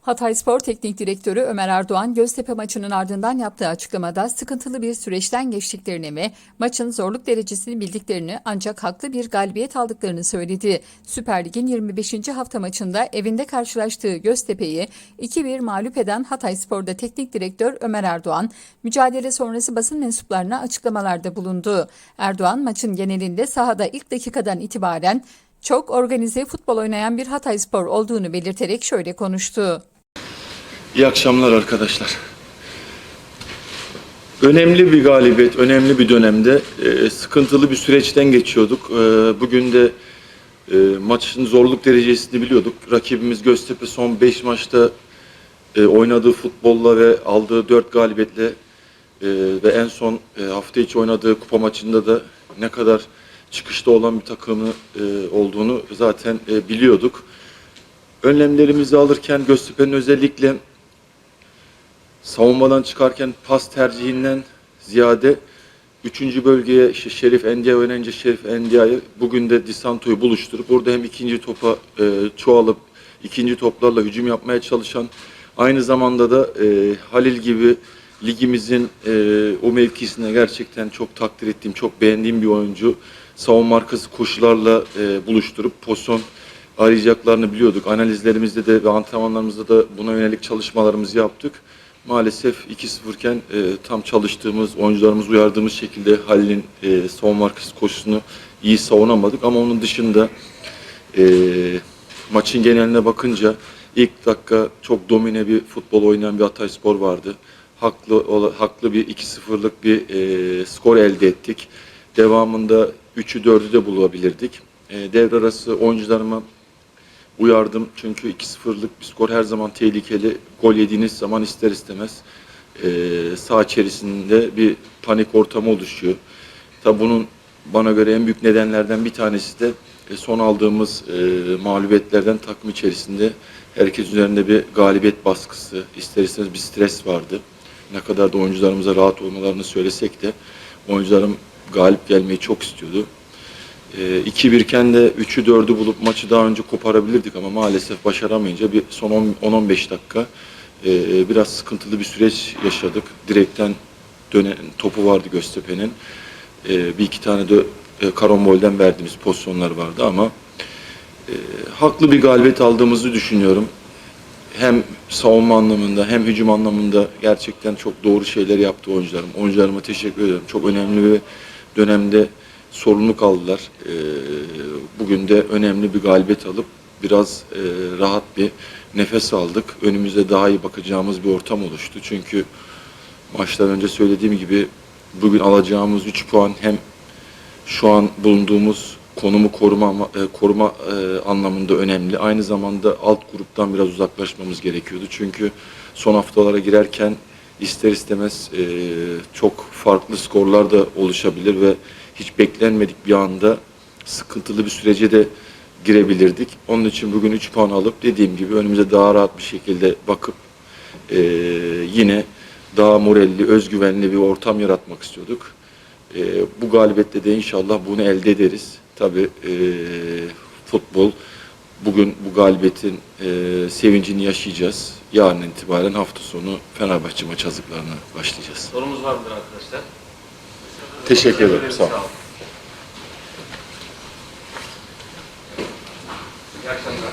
Hatay Spor Teknik Direktörü Ömer Erdoğan, Göztepe maçının ardından yaptığı açıklamada sıkıntılı bir süreçten geçtiklerini ve maçın zorluk derecesini bildiklerini ancak haklı bir galibiyet aldıklarını söyledi. Süper Lig'in 25. hafta maçında evinde karşılaştığı Göztepe'yi 2-1 mağlup eden Hatay Spor'da Teknik Direktör Ömer Erdoğan, mücadele sonrası basın mensuplarına açıklamalarda bulundu. Erdoğan maçın genelinde sahada ilk dakikadan itibaren çok organize futbol oynayan bir Hatay Spor olduğunu belirterek şöyle konuştu. İyi akşamlar arkadaşlar. Önemli bir galibiyet, önemli bir dönemde e, sıkıntılı bir süreçten geçiyorduk. E, bugün de e, maçın zorluk derecesini biliyorduk. Rakibimiz Göztepe son 5 maçta e, oynadığı futbolla ve aldığı 4 galibiyetle e, ve en son e, hafta içi oynadığı kupa maçında da ne kadar çıkışta olan bir takımı e, olduğunu zaten e, biliyorduk. Önlemlerimizi alırken Göztepe'nin özellikle savunmadan çıkarken pas tercihinden ziyade üçüncü bölgeye işte Şerif Endia'yı oynayınca Şerif Endia'yı bugün de Disanto'yu buluşturup burada hem ikinci topa e, çoğalıp ikinci toplarla hücum yapmaya çalışan aynı zamanda da e, Halil gibi ligimizin e, o mevkisine gerçekten çok takdir ettiğim, çok beğendiğim bir oyuncu. Savunma arkası koşularla e, buluşturup pozisyon arayacaklarını biliyorduk. Analizlerimizde de ve antrenmanlarımızda da buna yönelik çalışmalarımızı yaptık. Maalesef 2-0 iken e, tam çalıştığımız, oyuncularımız uyardığımız şekilde Halil'in e, savunma arkası koşusunu iyi savunamadık. Ama onun dışında e, maçın geneline bakınca ilk dakika çok domine bir futbol oynayan bir Hatay Spor vardı. Haklı haklı bir 2-0'lık bir e, skor elde ettik. Devamında 3'ü 4'ü de bulabilirdik. E, devre arası oyuncularıma uyardım. Çünkü 2-0'lık bir skor her zaman tehlikeli. Gol yediğiniz zaman ister istemez e, saha içerisinde bir panik ortamı oluşuyor. Tabi bunun bana göre en büyük nedenlerden bir tanesi de e, son aldığımız e, mağlubiyetlerden takım içerisinde herkes üzerinde bir galibiyet baskısı, ister istemez bir stres vardı. Ne kadar da oyuncularımıza rahat olmalarını söylesek de oyuncularım galip gelmeyi çok istiyordu. E, 2-1 iken de 3'ü 4'ü bulup maçı daha önce koparabilirdik ama maalesef başaramayınca bir son 10 10-15 dakika e, biraz sıkıntılı bir süreç yaşadık. Direkten dönen topu vardı Göztepe'nin. E, bir iki tane de e, karambolden verdiğimiz pozisyonlar vardı ama e, haklı bir galibiyet aldığımızı düşünüyorum. Hem savunma anlamında hem hücum anlamında gerçekten çok doğru şeyler yaptı oyuncularım. Oyuncularıma teşekkür ediyorum. Çok önemli bir dönemde sorumluluk aldılar. E, bugün de önemli bir galibiyet alıp biraz e, rahat bir nefes aldık. Önümüzde daha iyi bakacağımız bir ortam oluştu. Çünkü maçtan önce söylediğim gibi bugün alacağımız 3 puan hem şu an bulunduğumuz konumu koruma e, koruma e, anlamında önemli. Aynı zamanda alt gruptan biraz uzaklaşmamız gerekiyordu. Çünkü son haftalara girerken ister istemez e, çok farklı skorlar da oluşabilir ve hiç beklenmedik bir anda sıkıntılı bir sürece de girebilirdik. Onun için bugün 3 puan alıp dediğim gibi önümüze daha rahat bir şekilde bakıp e, yine daha moralli, özgüvenli bir ortam yaratmak istiyorduk. E, bu galibiyette de inşallah bunu elde ederiz. Tabii e, futbol bugün bu galibiyetin e, sevincini yaşayacağız. Yarın itibaren hafta sonu Fenerbahçe maç hazırlıklarına başlayacağız. Sorumuz var mıdır arkadaşlar? Teşekkür ederim. Sağ olun. İyi akşamlar.